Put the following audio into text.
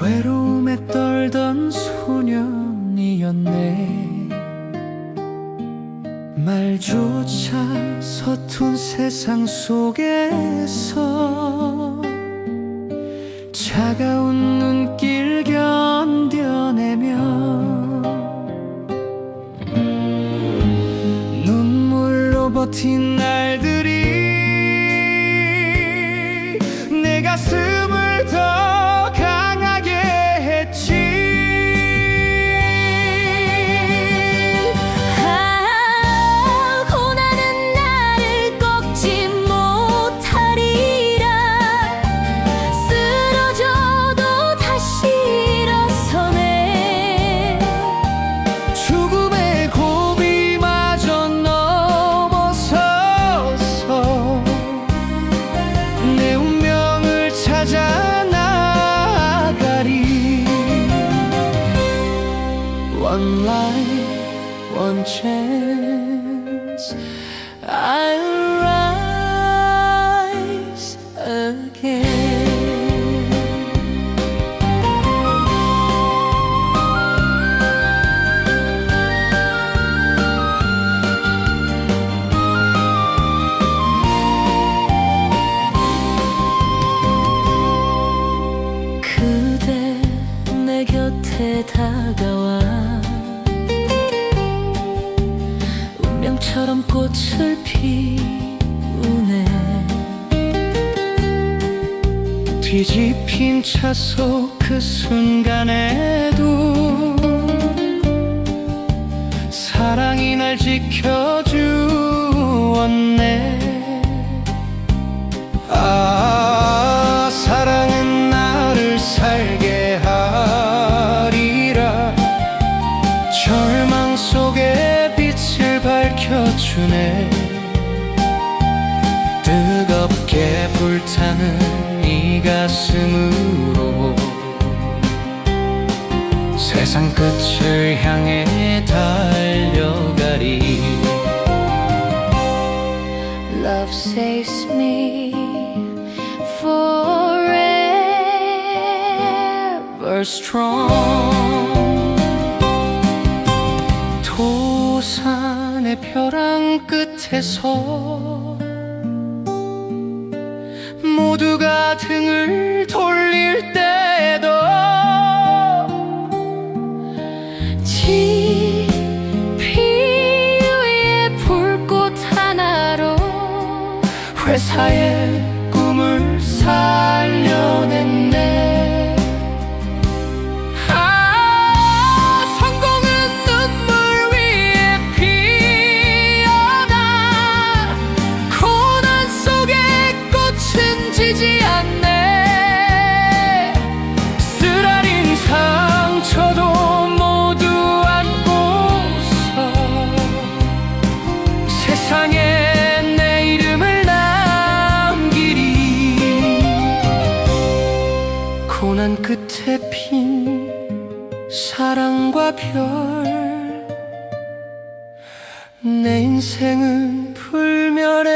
외로움에 떨던 소년이었네. 말조차 서툰 세상 속에서 차가운 눈길 견뎌내며 눈물로 버틴 날들 가슴을 더 life, one chance I'll rise again 곁에 다가와 운명처럼 꽃을 피우네. 뒤집힌 차 속 그 순간에도 사랑이 날 지켜 주네. 뜨겁게 불타는 이 가슴으로 세상 끝을 향해 달려가리. Love saves me forever strong. 도 산의 벼랑 끝에서 모두가 등을 돌릴 때도 지피 위에 불꽃 하나로 회사의 꿈을 살려냈네 지지 않네. 쓰라린 상처도 모두 안고서 세상에 내 이름을 남기리. 고난 끝에 핀 사랑과 별. 내 인생은 불멸의